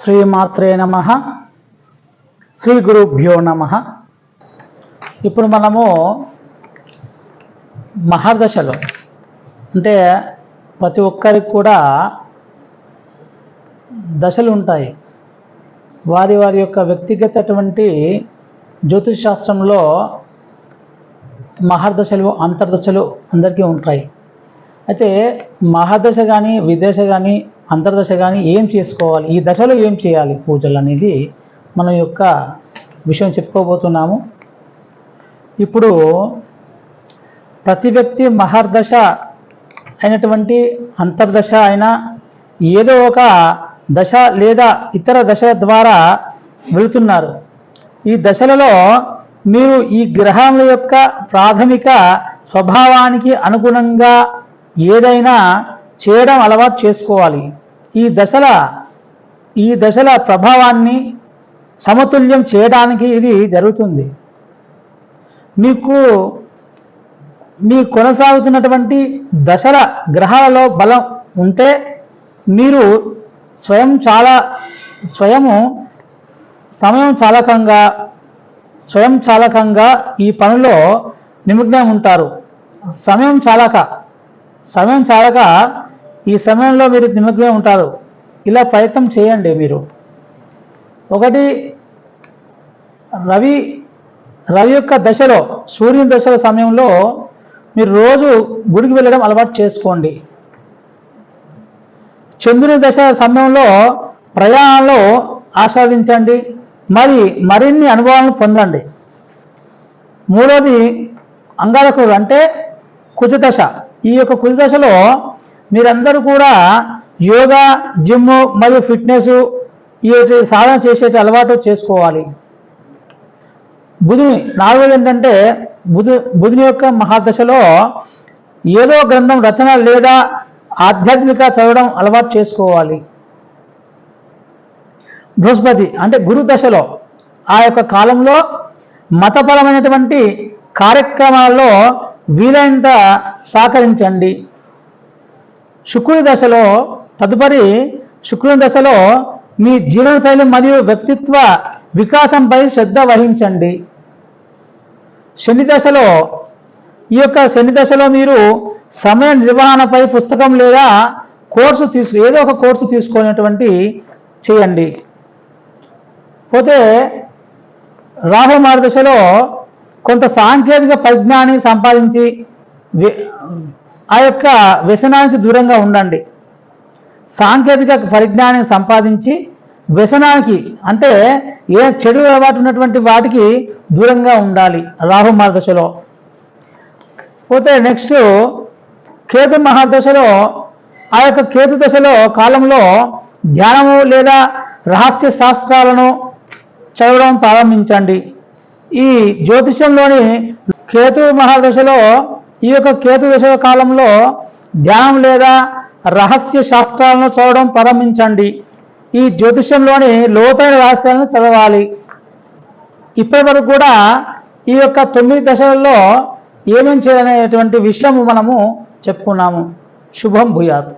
శ్రీమాత్రే నమ. శ్రీ గురుభ్యో నమ. ఇప్పుడు మనము మహర్దశలు అంటే ప్రతి ఒక్కరికి కూడా దశలు ఉంటాయి. వారి వారి యొక్క వ్యక్తిగతటువంటి జ్యోతిష్ శాస్త్రంలో మహర్దశలు అంతర్దశలు అందరికీ ఉంటాయి. అయితే మహాదశ కానీ విదేశ కానీ అంతర్దశ కానీ ఏం చేసుకోవాలి? ఈ దశలో ఏం చేయాలి? పూజలు అనేది మన యొక్క విషయం చెప్పుకోబోతున్నాము. ఇప్పుడు ప్రతి వ్యక్తి మహర్దశ అయినటువంటి అంతర్దశ అయినా ఏదో ఒక దశ లేదా ఇతర దశల ద్వారా వెళుతున్నారు. ఈ దశలలో మీరు ఈ గ్రహముల యొక్క ప్రాథమిక స్వభావానికి అనుగుణంగా ఏదైనా చేయడం అలవాటు చేసుకోవాలి. ఈ దశల ఈ దశల ప్రభావాన్ని సమతుల్యం చేయడానికి ఇది జరుగుతుంది. మీకు మీ కొనసాగుతున్నటువంటి దశల గ్రహాలలో బలం ఉంటే మీరు స్వయం చాలా స్వయము సమయం చాలకంగా స్వయం చాలకంగా ఈ పనిలో నిమగ్నం ఉంటారు సమయం చాలక సమయం చాలక ఈ సమయంలో మీరు నిమగ్నం ఉంటారు. ఇలా ప్రయత్నం చేయండి మీరు. ఒకటి రవి రవి యొక్క దశలో సూర్యుని దశల సమయంలో మీరు రోజు గుడికి వెళ్ళడం అలవాటు చేసుకోండి. చంద్రుని దశ సమయంలో ప్రయాణంలో ఆస్వాదించండి. మరి మరిన్ని అనుభవాలను పొందండి. మూడోది అంగారకుడు అంటే కుజదశ. ఈ యొక్క కుజదశలో మీరందరూ కూడా యోగా జిమ్ మరియు ఫిట్నెస్ ఈ సాధన చేసే అలవాటు చేసుకోవాలి. బుధుని నాలుగోది ఏంటంటే బుధు బుధుని యొక్క మహాదశలో ఏదో గ్రంథం రచన లేదా ఆధ్యాత్మిక చదవడం అలవాటు చేసుకోవాలి. బృహస్పతి అంటే గురు దశలో ఆ యొక్క కాలంలో మతపరమైనటువంటి కార్యక్రమాల్లో వీలైనంత సహకరించండి. శుక్రుడి దశలో తదుపరి శుక్రుని దశలో మీ జీవనశైలి మరియు వ్యక్తిత్వ వికాసంపై శ్రద్ధ వహించండి. శని దశలో ఈ యొక్క శని దశలో మీరు సమయ నిర్వహణపై పుస్తకం లేదా కోర్సు తీసు ఏదో ఒక కోర్సు తీసుకునేటువంటి చేయండి. పోతే రాహు మార్గదశలో కొంత సాంకేతిక పరిజ్ఞాన్ని సంపాదించి ఆ యొక్క వ్యసనానికి దూరంగా ఉండండి. సాంకేతిక పరిజ్ఞానాన్ని సంపాదించి వ్యసనానికి అంటే ఏ చెడు అలవాటు ఉన్నటువంటి వాటికి దూరంగా ఉండాలి రాహు మహాదశలో. పోతే నెక్స్ట్ కేతు మహాదశలో ఆ యొక్క కేతు దశలో కాలంలో ధ్యానము లేదా రహస్య శాస్త్రాలను చదవడం ప్రారంభించండి. ఈ జ్యోతిషంలోని కేతు మహాదశలో ఈ యొక్క కేతు దశ కాలంలో ధ్యానం లేదా రహస్య శాస్త్రాలను చదవడం ప్రారంభించండి. ఈ జ్యోతిషంలోని లోతైన రహస్యాలను చదవాలి. ఇప్పటి వరకు కూడా ఈ యొక్క తొమ్మిది దశలలో ఏమేం చేయాలనేటువంటి విషయము మనము చెప్పుకున్నాము. శుభం భూయాత్.